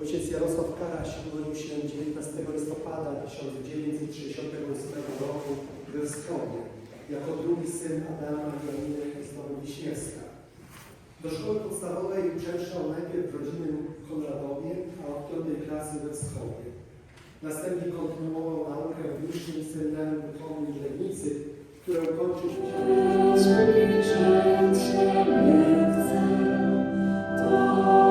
Ojciec Jarosław Karaś urodził się 19 listopada 1968 roku we Wschodzie, jako drugi syn Adama i Janiny z Wiśniewska. Do szkoły podstawowej uczęszczał najpierw w rodzinnym Konradowie, a od piątej klasy we Wschodzie. Następnie kontynuował naukę w Wyższym Seminarium Duchownym w Legnicy, które ukończył w W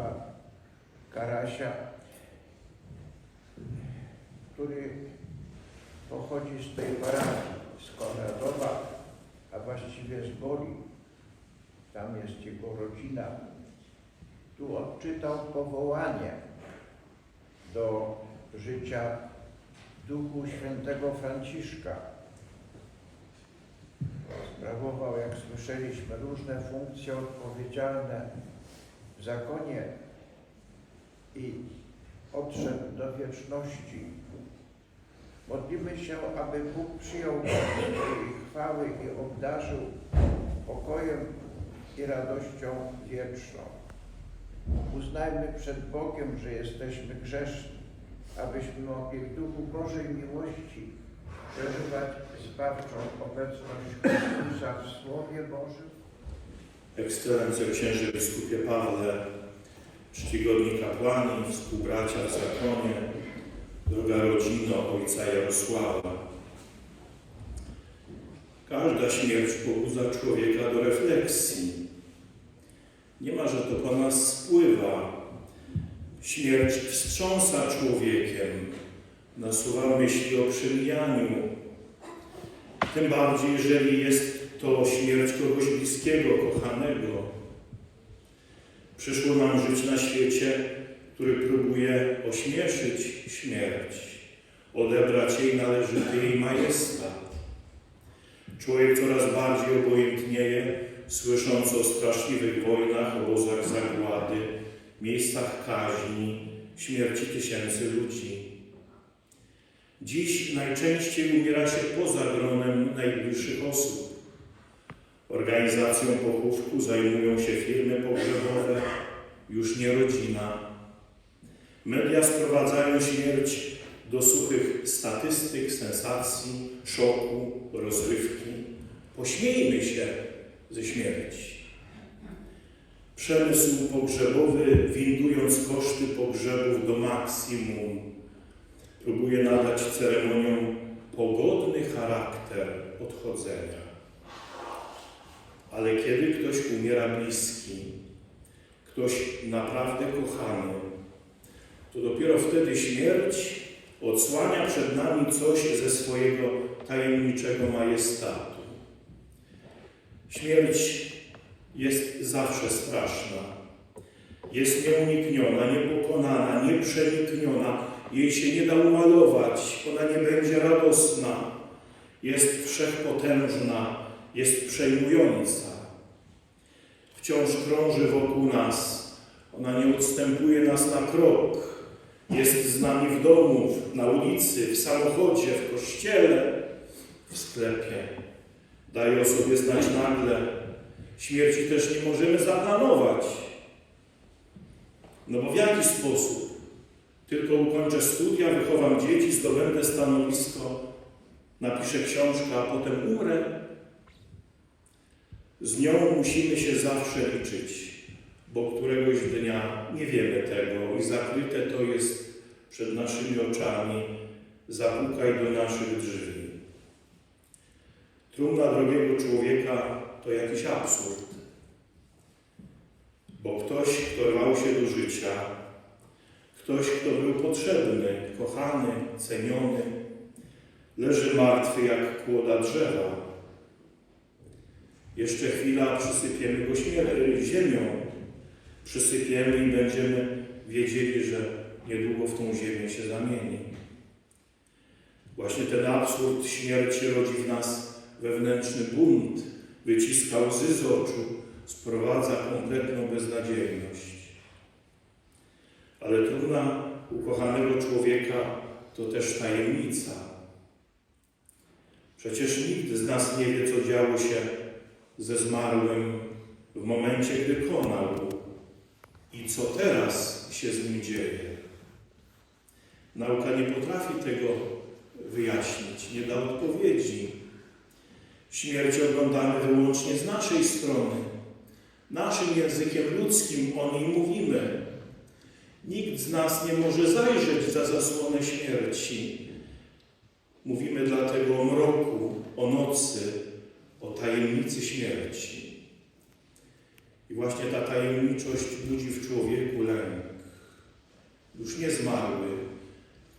Jarosława Karasia, który pochodzi z tej parafii, z Konradowa, a właściwie z Boli. Tam jest jego rodzina. Tu odczytał powołanie do życia duchu świętego Franciszka. Sprawował, jak słyszeliśmy, różne funkcje odpowiedzialne zakonie i odszedł do wieczności. Modlimy się, aby Bóg przyjął swojej chwały i obdarzył pokojem i radością wieczną. Uznajmy przed Bogiem, że jesteśmy grzeszni, abyśmy mogli w duchu Bożej miłości przeżywać zbawczą obecność Chrystusa w Słowie Bożym. Ekscelencjo księże biskupie Pawle, czcigodni kapłani, współbracia w zakonie, droga rodzino ojca Jarosława. Każda śmierć pobudza człowieka do refleksji. Nie ma, że to po nas spływa. Śmierć wstrząsa człowiekiem, nasuwa myśli o przemijaniu. Tym bardziej, jeżeli jest to śmierć kogoś bliskiego, kochanego. Przyszło nam żyć na świecie, który próbuje ośmieszyć śmierć, odebrać jej należyty jej majestat. Człowiek coraz bardziej obojętnieje, słysząc o straszliwych wojnach, obozach zagłady, miejscach kaźni, śmierci tysięcy ludzi. Dziś najczęściej umiera się poza gronem najbliższych osób. Organizacją pochówku zajmują się firmy pogrzebowe, już nie rodzina. Media sprowadzają śmierć do suchych statystyk, sensacji, szoku, rozrywki. Pośmiejmy się ze śmierci. Przemysł pogrzebowy, windując koszty pogrzebów do maksimum, próbuje nadać ceremoniom pogodny charakter odchodzenia. Ale kiedy ktoś umiera bliski, ktoś naprawdę kochany, to dopiero wtedy śmierć odsłania przed nami coś ze swojego tajemniczego majestatu. Śmierć jest zawsze straszna. Jest nieunikniona, niepokonana, nieprzenikniona. Jej się nie da umalować, ona nie będzie radosna. Jest wszechpotężna, jest przejmująca. Wciąż krąży wokół nas, Ona nie odstępuje nas na krok. Jest z nami w domu, na ulicy, w samochodzie, w kościele, w sklepie. Daje o sobie znać nagle. Śmierci też nie możemy zaplanować. No bo w jaki sposób? Tylko ukończę studia, wychowam dzieci, zdobędę stanowisko, napiszę książkę, a potem umrę. Z nią musimy się zawsze liczyć, bo któregoś dnia nie wiemy tego i zakryte to jest przed naszymi oczami. Zapukaj do naszych drzwi. Trumna drogiego człowieka to jakiś absurd, bo ktoś, kto rwał się do życia, ktoś, kto był potrzebny, kochany, ceniony, leży martwy jak kłoda drzewa. Jeszcze chwila, przysypiemy go ziemią. Przysypiemy i będziemy wiedzieli, że niedługo w tą ziemię się zamieni. Właśnie ten absurd śmierci rodzi w nas wewnętrzny bunt, wyciska łzy z oczu, sprowadza kompletną beznadziejność. Ale trudna ukochanego człowieka to też tajemnica. Przecież nikt z nas nie wie, co działo się ze zmarłym w momencie, gdy konał i co teraz się z nim dzieje. Nauka nie potrafi tego wyjaśnić, nie da odpowiedzi. Śmierć oglądamy wyłącznie z naszej strony. Naszym językiem ludzkim o niej mówimy. Nikt z nas nie może zajrzeć za zasłonę śmierci. Mówimy dlatego o mroku, o nocy, tajemnicy śmierci. I właśnie ta tajemniczość budzi w człowieku lęk. Już nie zmarły,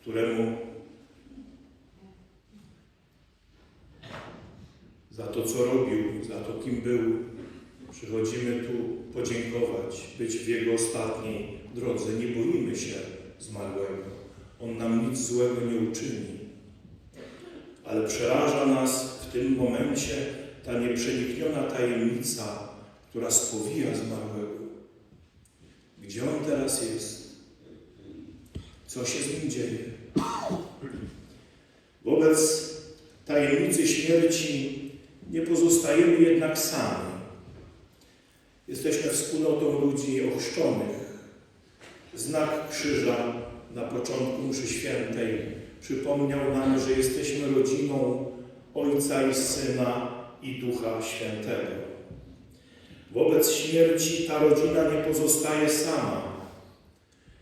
któremu za to, co robił, za to, kim był, przychodzimy tu podziękować, być w Jego ostatniej drodze. Nie boimy się zmarłego. On nam nic złego nie uczyni. Ale przeraża nas w tym momencie ta nieprzenikniona tajemnica, która spowija zmarłego. Gdzie on teraz jest? Co się z nim dzieje? Wobec tajemnicy śmierci nie pozostajemy jednak sami. Jesteśmy wspólnotą ludzi ochrzczonych. Znak krzyża na początku mszy świętej przypomniał nam, że jesteśmy rodziną Ojca i Syna i Ducha Świętego. Wobec śmierci ta rodzina nie pozostaje sama.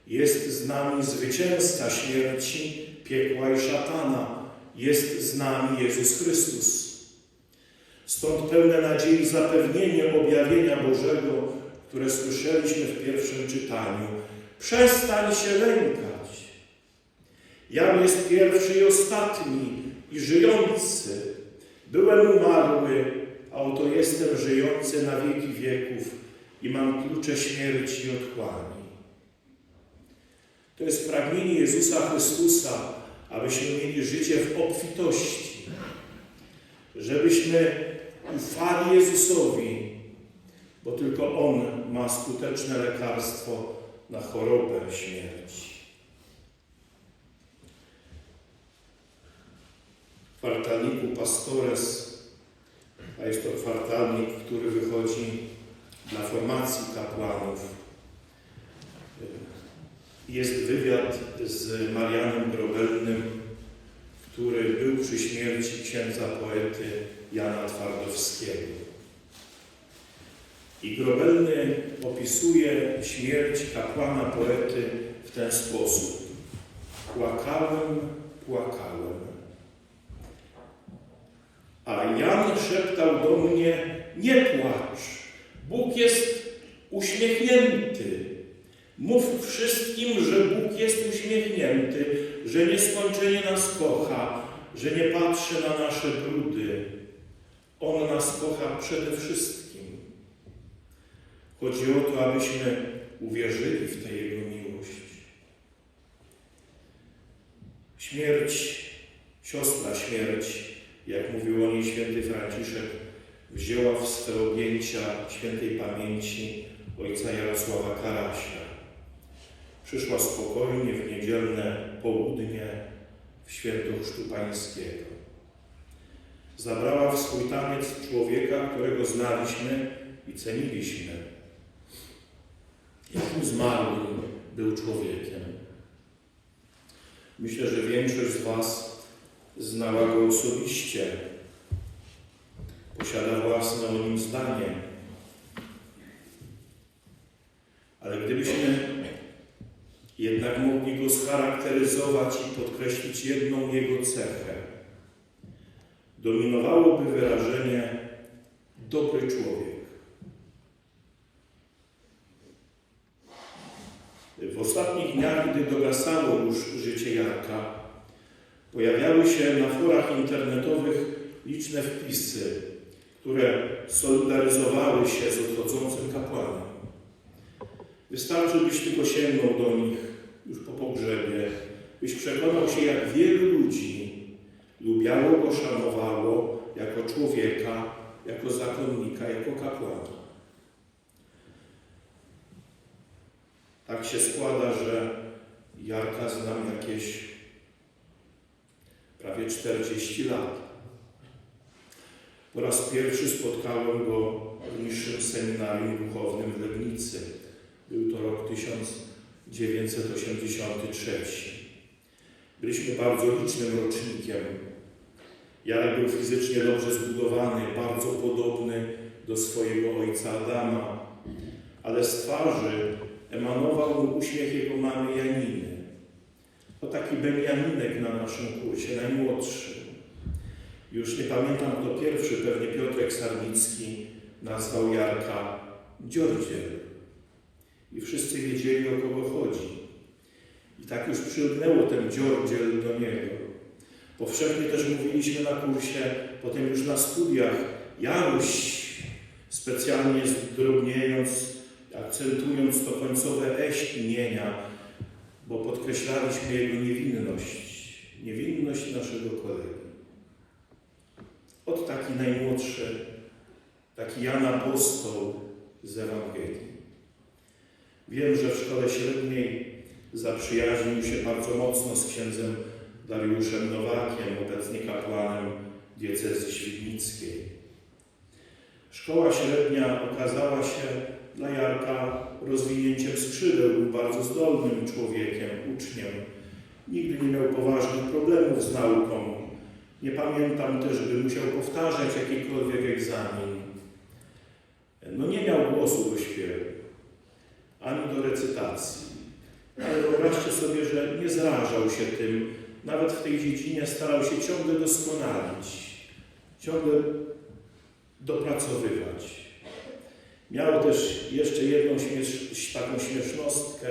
Jest z nami zwycięzca śmierci, piekła i szatana. Jest z nami Jezus Chrystus. Stąd pełne nadziei zapewnienie objawienia Bożego, które słyszeliśmy w pierwszym czytaniu. Przestań się lękać. Jam jest pierwszy i ostatni i żyjący. Byłem umarły, a oto jestem żyjący na wieki wieków i mam klucze śmierci i otchłani. To jest pragnienie Jezusa Chrystusa, abyśmy mieli życie w obfitości, żebyśmy ufali Jezusowi, bo tylko On ma skuteczne lekarstwo na chorobę śmierci. Kwartalniku Pastores, a jest to kwartalnik, który wychodzi dla formacji kapłanów, jest wywiad z Marianem Grobelnym, który był przy śmierci księdza poety Jana Twardowskiego. I Grobelny opisuje śmierć kapłana poety w ten sposób. Płakałem, płakałem. A Jan szeptał do mnie, nie płacz, Bóg jest uśmiechnięty. Mów wszystkim, że Bóg jest uśmiechnięty, że nieskończenie nas kocha, że nie patrzy na nasze brudy. On nas kocha przede wszystkim. Chodzi o to, abyśmy uwierzyli w tę Jego miłość. Śmierć, siostra śmierć, jak mówił o niej święty Franciszek, wzięła w swe objęcia świętej pamięci ojca Jarosława Karasia. Przyszła spokojnie w niedzielne południe w święto Chrztu Pańskiego. Zabrała w swój taniec człowieka, którego znaliśmy i ceniliśmy. Jakim zmarłym był człowiekiem. Myślę, że większość z Was znała go osobiście. Posiada własne o nim zdanie. Ale gdybyśmy jednak mogli go scharakteryzować i podkreślić jedną jego cechę, dominowałoby wyrażenie dobry człowiek. W ostatnich dniach, gdy dogasało już życie Jarka, pojawiały się na forach internetowych liczne wpisy, które solidaryzowały się z odchodzącym kapłanem. Wystarczy, byś tylko sięgnął do nich już po pogrzebie, byś przekonał się, jak wielu ludzi lubiało go, szanowało jako człowieka, jako zakonnika, jako kapłana. Tak się składa, że Jarka znam jakieś prawie 40 lat. Po raz pierwszy spotkałem go w niższym seminarium duchownym w Legnicy. Był to rok 1983. Byliśmy bardzo licznym rocznikiem. Jarek był fizycznie dobrze zbudowany, bardzo podobny do swojego ojca Adama, ale z twarzy emanował mu uśmiech jego mamy Janiny. To taki Beniaminek na naszym kursie, najmłodszy. Już nie pamiętam kto pierwszy, pewnie Piotrek Sarnicki nazwał Jarka Dziordziel. I wszyscy wiedzieli, o kogo chodzi. I tak już przylgnęło ten dziordziel do niego. Powszechnie też mówiliśmy na kursie, potem już na studiach, Jaruś, specjalnie zdrobniejąc, akcentując to końcowe eś imienia, bo podkreślaliśmy jego niewinność, niewinność naszego kolegi. Od taki najmłodszy, taki Jan Apostoł z Ewangelii. Wiem, że w szkole średniej zaprzyjaźnił się bardzo mocno z księdzem Dariuszem Nowakiem, obecnie kapłanem diecezji świdnickiej. Szkoła średnia okazała się dla Jarka rozwinięciem skrzydeł, był bardzo zdolnym człowiekiem, uczniem. Nigdy nie miał poważnych problemów z nauką. Nie pamiętam też, by musiał powtarzać jakikolwiek egzamin. No nie miał głosu do śpiewu, ani do recytacji. Ale wyobraźcie sobie, że nie zrażał się tym. Nawet w tej dziedzinie starał się ciągle doskonalić, ciągle dopracowywać. Miał też jeszcze jedną śmiesz, taką śmiesznostkę.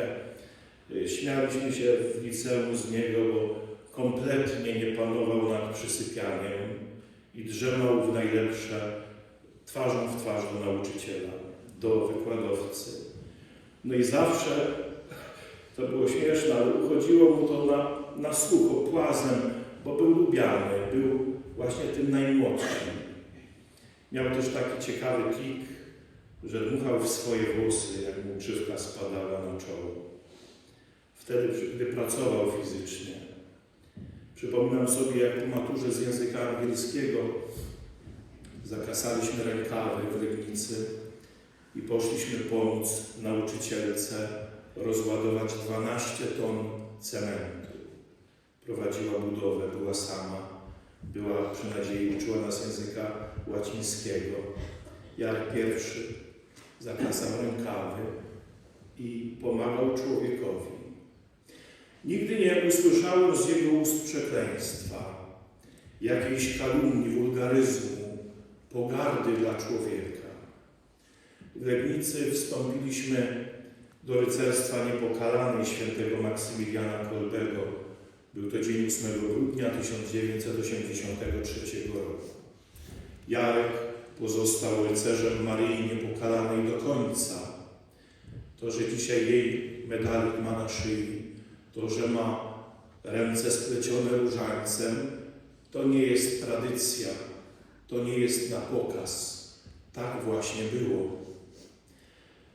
Y, Śmialiśmy się w liceum z niego, bo kompletnie nie panował nad przysypianiem i drzemał w najlepsze twarzą w twarz do nauczyciela, do wykładowcy. No i zawsze, to było śmieszne, ale uchodziło mu to na, na słuch, opłazem, bo był lubiany, był właśnie tym najmłodszym. Miał też taki ciekawy trik, że dmuchał w swoje włosy, jak mu grzywka spadała na czoło. Wtedy, gdy pracował fizycznie. Przypominam sobie, jak po maturze z języka angielskiego zakasaliśmy rękawy w Legnicy i poszliśmy pomóc nauczycielce rozładować 12 ton cementu. Prowadziła budowę, była sama, była przy nadziei uczyła nas języka łacińskiego. Jarek pierwszy zakasał rękawy i pomagał człowiekowi. Nigdy nie usłyszałem z jego ust przekleństwa, jakiejś kalumni, wulgaryzmu, pogardy dla człowieka. W Legnicy wstąpiliśmy do rycerstwa niepokalanej świętego Maksymiliana Kolbego. Był to dzień 8 grudnia 1983 roku. Jarek pozostał rycerzem Maryi Niepokalanej do końca. To, że dzisiaj jej medalik ma na szyi, to, że ma ręce splecione różańcem, to nie jest tradycja, to nie jest na pokaz. Tak właśnie było.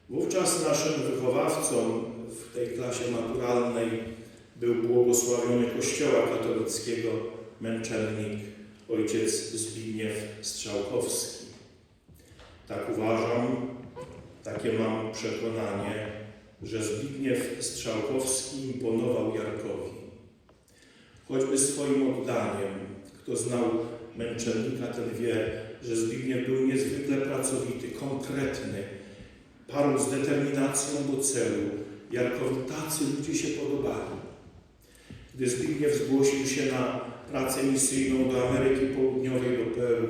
Wówczas naszym wychowawcą w tej klasie maturalnej był błogosławiony Kościoła katolickiego męczennik ojciec Zbigniew Strzałkowski. Tak uważam, takie mam przekonanie, że Zbigniew Strzałkowski imponował Jarkowi. Choćby swoim oddaniem, kto znał męczennika, ten wie, że Zbigniew był niezwykle pracowity, konkretny, parł z determinacją do celu. Jarkowi tacy ludzie się podobali. Gdy Zbigniew zgłosił się na pracę misyjną do Ameryki Południowej, do Peru,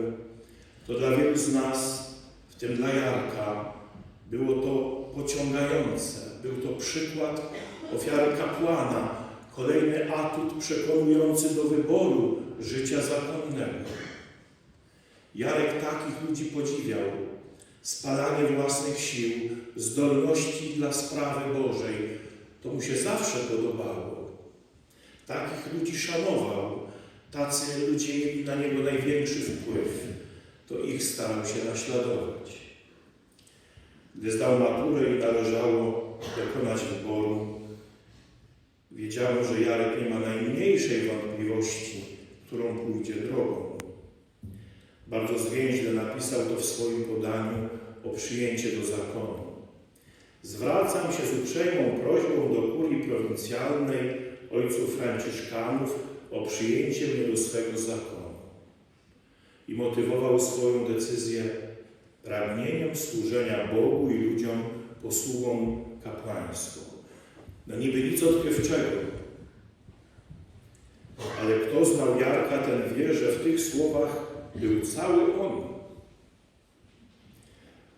to dla wielu z nas, tym dla Jarka, było to pociągające. Był to przykład ofiary kapłana, kolejny atut przekonujący do wyboru życia zakonnego. Jarek takich ludzi podziwiał. Spalanie własnych sił, zdolności dla sprawy Bożej, to mu się zawsze podobało. Takich ludzi szanował, tacy ludzie mieli na niego największy wpływ, to ich starał się naśladować. Gdy zdał maturę i należało dokonać wyboru, wiedziałem, że Jarek nie ma najmniejszej wątpliwości, którą pójdzie drogą. Bardzo zwięźle napisał to w swoim podaniu o przyjęcie do zakonu. Zwracam się z uprzejmą prośbą do kurii prowincjalnej ojców franciszkanów o przyjęcie mnie do swego zakonu. I motywował swoją decyzję pragnieniem służenia Bogu i ludziom posługą kapłańską. No niby nic odkrywczego, ale kto znał Jarka, ten wie, że w tych słowach był cały on.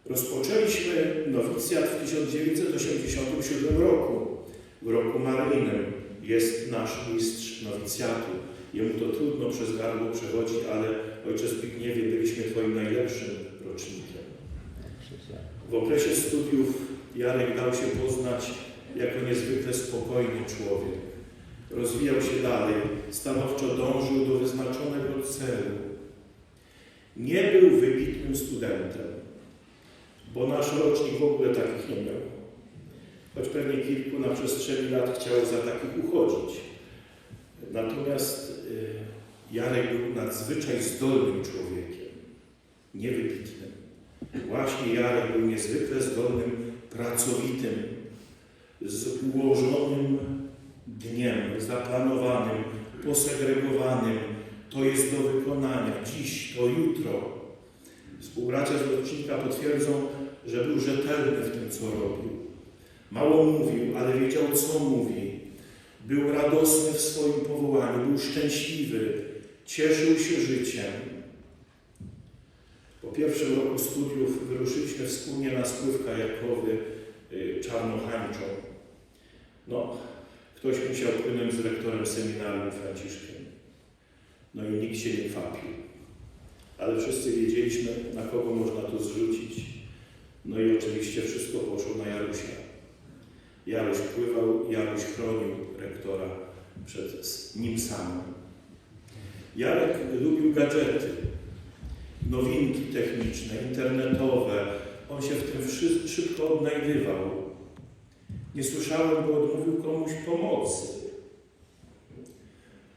Rozpoczęliśmy nowicjat w 1987 roku. W roku maryjnym jest nasz mistrz nowicjatu. Jemu to trudno przez gardło przechodzić, ale ojcze Zbigniewie, byliśmy Twoim najlepszym rocznikiem. W okresie studiów Jarek dał się poznać jako niezwykle spokojny człowiek. Rozwijał się dalej, stanowczo dążył do wyznaczonego celu. Nie był wybitnym studentem, bo nasz rocznik w ogóle takich nie miał. Choć pewnie kilku na przestrzeni lat chciało za takich uchodzić. Natomiast y, Jarek był nadzwyczaj zdolnym człowiekiem, niewybitnym. Właśnie Jarek był niezwykle zdolnym, pracowitym, z ułożonym dniem, zaplanowanym, posegregowanym. To jest do wykonania dziś, to jutro. Współbracia z rocznika potwierdzą, że był rzetelny w tym, co robił. Mało mówił, ale wiedział, co mówi. Był radosny w swoim powołaniu, był szczęśliwy, cieszył się życiem. Po pierwszym roku studiów wyruszyliśmy wspólnie na spływ kajakowy Czarnochańczą. No, ktoś musiał płynąć z rektorem seminarium Franciszkiem. No i nikt się nie kwapił. Ale wszyscy wiedzieliśmy, na kogo można to zrzucić. No i oczywiście wszystko poszło na Jarusia. Jaruś pływał, Jaruś chronił rektora przed nim samym. Jarek lubił gadżety, nowinki techniczne, internetowe. On się w tym szybko odnajdywał. Nie słyszałem, by odmówił komuś pomocy.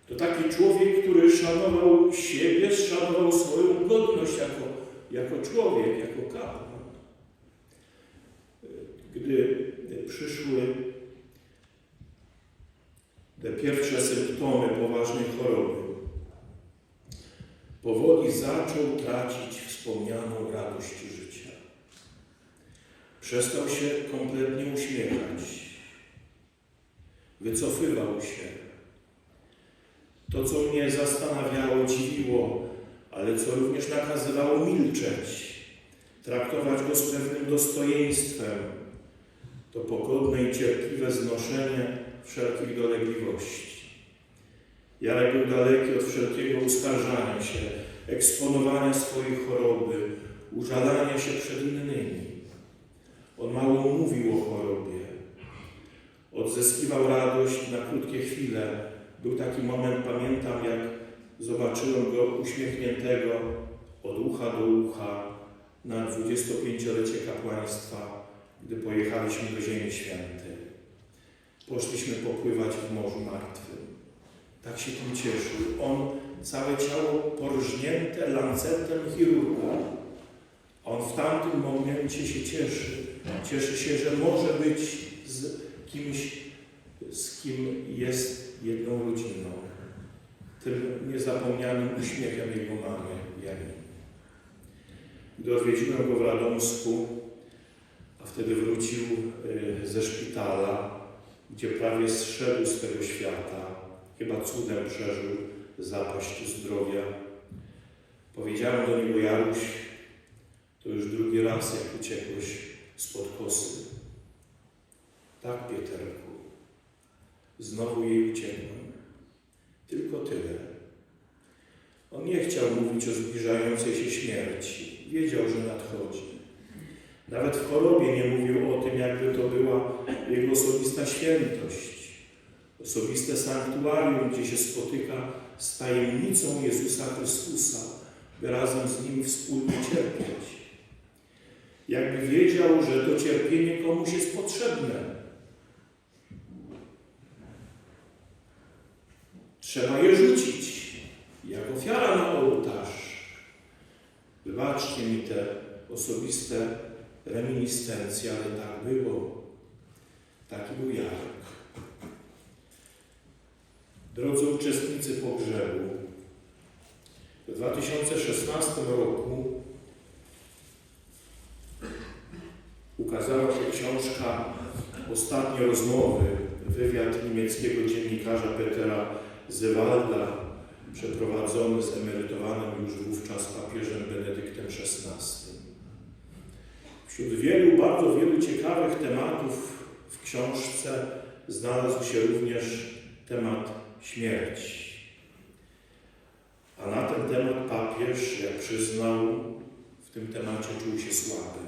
To taki człowiek, który szanował siebie, szanował swoją godność jako, jako człowiek, jako kapłan. Gdy przyszły te pierwsze symptomy poważnej choroby, powoli zaczął tracić wspomnianą radość życia. Przestał się kompletnie uśmiechać. Wycofywał się. To, co mnie zastanawiało, dziwiło, ale co również nakazywało milczeć, traktować go z pewnym dostojeństwem, to pogodne i cierpliwe znoszenie wszelkich dolegliwości. Jarek był daleki od wszelkiego uskarżania się, eksponowania swojej choroby, użalania się przed innymi. On mało mówił o chorobie. Odzyskiwał radość na krótkie chwile. Był taki moment, pamiętam, jak zobaczyłem go uśmiechniętego od ucha do ucha na 25-lecie kapłaństwa, gdy pojechaliśmy do Ziemi Świętej. Poszliśmy popływać w Morzu Martwym. Tak się tym cieszył. On całe ciało porżnięte lancetem chirurga. On w tamtym momencie się cieszy. Cieszy się, że może być z kimś, z kim jest jedną rodziną. Tym niezapomnianym uśmiechem jego mamy Janiny. Gdy odwiedziłem go w Radomsku, a wtedy wrócił y, ze szpitala, gdzie prawie zszedł z tego świata, chyba cudem przeżył zapaść zdrowia. Powiedziałem do niego, Jaruś, to już drugi raz, jak uciekłeś spod kosy. Tak, Pieterku, znowu jej uciekłem. Tylko tyle. On nie chciał mówić o zbliżającej się śmierci. Wiedział, że nadchodzi. Nawet w chorobie nie mówił o tym, jakby to była jego osobista świętość, osobiste sanktuarium, gdzie się spotyka z tajemnicą Jezusa Chrystusa, by razem z Nim wspólnie cierpieć. Jakby wiedział, że to cierpienie komuś jest potrzebne. Trzeba je rzucić, jak ofiara na ołtarz. Wybaczcie mi te osobiste reminiscencje, ale tak było. Taki był Jarek. Drodzy uczestnicy pogrzebu, w 2016 roku ukazała się książka Ostatnie rozmowy, wywiad niemieckiego dziennikarza Petera Zewalda, przeprowadzony z emerytowanym już wówczas papieżem Benedyktem XVI. Wśród wielu, bardzo wielu ciekawych tematów w książce znalazł się również temat śmierci. A na ten temat papież, jak przyznał, w tym temacie czuł się słaby.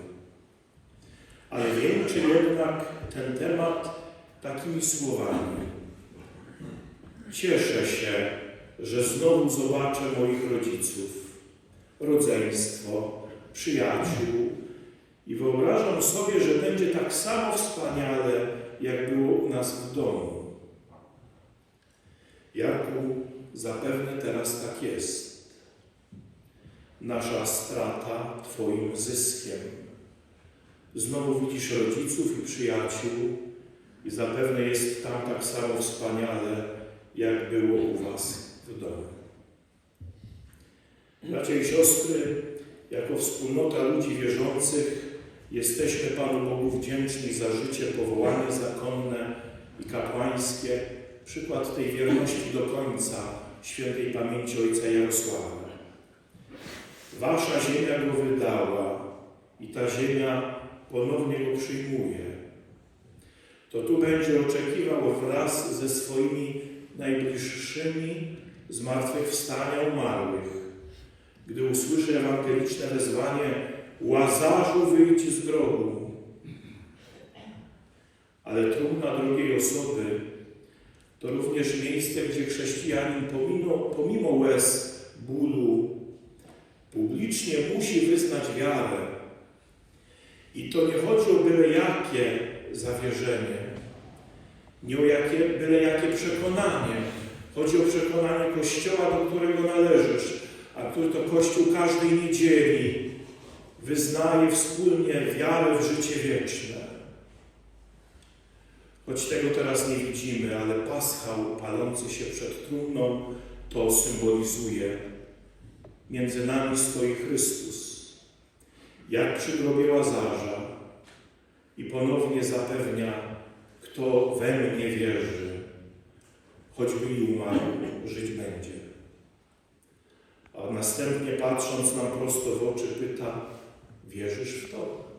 Ale wieńczy jednak ten temat takimi słowami. Cieszę się, że znowu zobaczę moich rodziców, rodzeństwo, przyjaciół i wyobrażam sobie, że będzie tak samo wspaniale, jak było u nas w domu. Jarku, zapewne teraz tak jest. Nasza strata Twoim zyskiem. Znowu widzisz rodziców i przyjaciół i zapewne jest tam tak samo wspaniale, jak było u Was w domu. Bracia i siostry, jako wspólnota ludzi wierzących jesteśmy Panu Bogu wdzięczni za życie, powołanie zakonne i kapłańskie, przykład tej wierności do końca świętej pamięci ojca Jarosława. Wasza ziemia go wydała i ta ziemia ponownie go przyjmuje. To tu będzie oczekiwał wraz ze swoimi najbliższymi zmartwychwstania umarłych. Gdy usłyszy ewangeliczne wezwanie Łazarzu wyjdź z grobu. Ale trumna drugiej osoby to również miejsce, gdzie chrześcijanin pomimo, pomimo łez, bólu, publicznie musi wyznać wiarę. I to nie chodzi o byle jakie zawierzenie, nie o jakie, byle jakie przekonanie. Chodzi o przekonanie Kościoła, do którego należysz, a który to Kościół każdej niedzieli wyznaje wspólnie wiarę w życie wieczne. Choć tego teraz nie widzimy, ale paschał palący się przed trumną to symbolizuje. Między nami stoi Chrystus, jak przy grobie Łazarza i ponownie zapewnia, kto we mnie wierzy, choćby i umarł, żyć będzie. A następnie patrząc nam prosto w oczy pyta, wierzysz w to?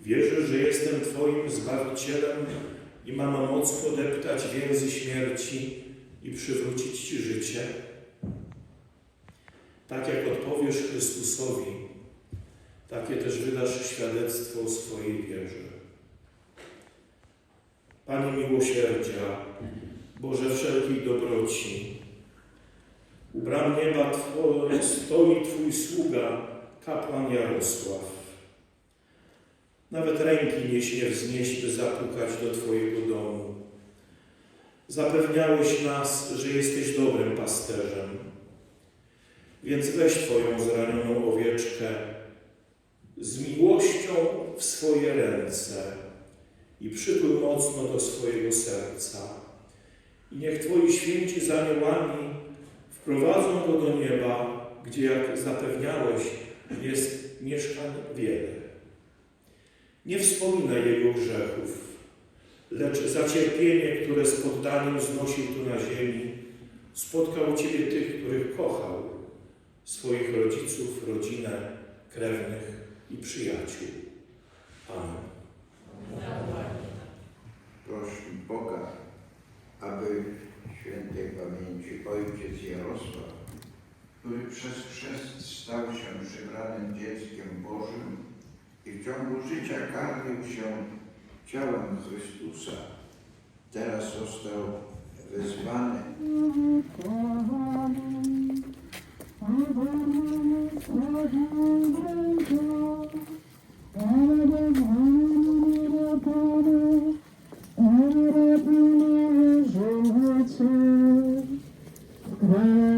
Wierzysz, że jestem Twoim Zbawicielem i mam moc podeptać więzy śmierci i przywrócić Ci życie? Tak jak odpowiesz Chrystusowi, takie też wydasz świadectwo o swojej wierze. Panie miłosierdzia, Boże wszelkiej dobroci, u bram nieba Twoje stoi Twój sługa, kapłan Jarosław. Nawet ręki nie śmie wznieść, by zapukać do Twojego domu. Zapewniałeś nas, że jesteś dobrym pasterzem. Więc weź Twoją zranioną owieczkę z miłością w swoje ręce i przytul mocno do swojego serca. I niech Twoi święci z aniołami wprowadzą go do nieba, gdzie, jak zapewniałeś, jest mieszkań wiele. Nie wspominaj jego grzechów, lecz za cierpienie, które z poddaniem znosił tu na ziemi, spotkał Ciebie tych, których kochał, swoich rodziców, rodzinę, krewnych i przyjaciół. Amen. Prośmy Boga, aby świętej pamięci ojciec Jarosław, który przez chrzest stał się przybranym dzieckiem Bożym i w ciągu życia karmił się ciałem Chrystusa, teraz został wezwany. Będę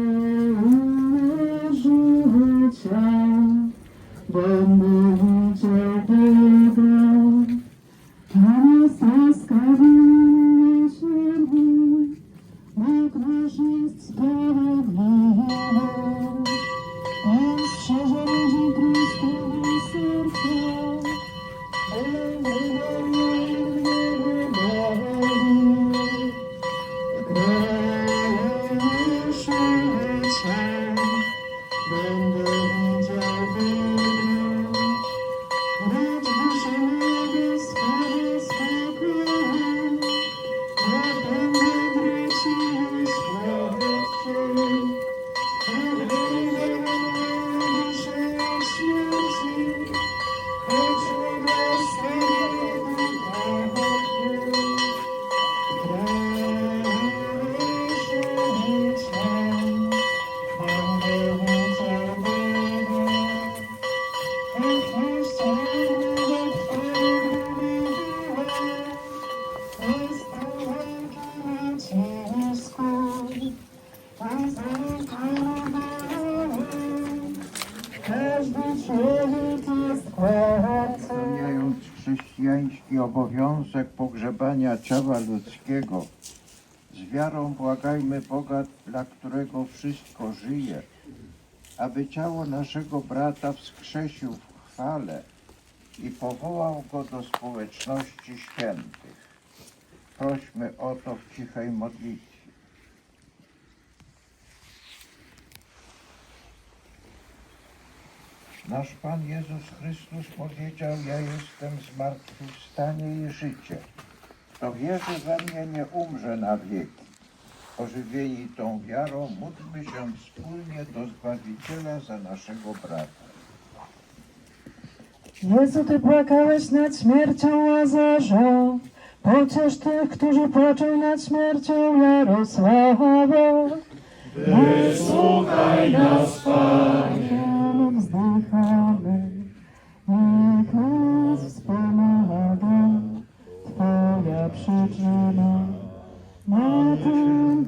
ciała ludzkiego, z wiarą błagajmy Boga, dla którego wszystko żyje, aby ciało naszego brata wskrzesił w chwale i powołał go do społeczności świętych. Prośmy o to w cichej modlitwie. Nasz Pan Jezus Chrystus powiedział, ja jestem zmartwychwstanie i życie. Kto wierzy we mnie, nie umrze na wieki. Ożywieni tą wiarą, módlmy się wspólnie do Zbawiciela za naszego brata. Jezu, Ty płakałeś nad śmiercią Łazarza. Pociesz tych, którzy płaczą nad śmiercią Jarosława. Wysłuchaj nas, Panie. Wzdychamy, przyczyna. Na tym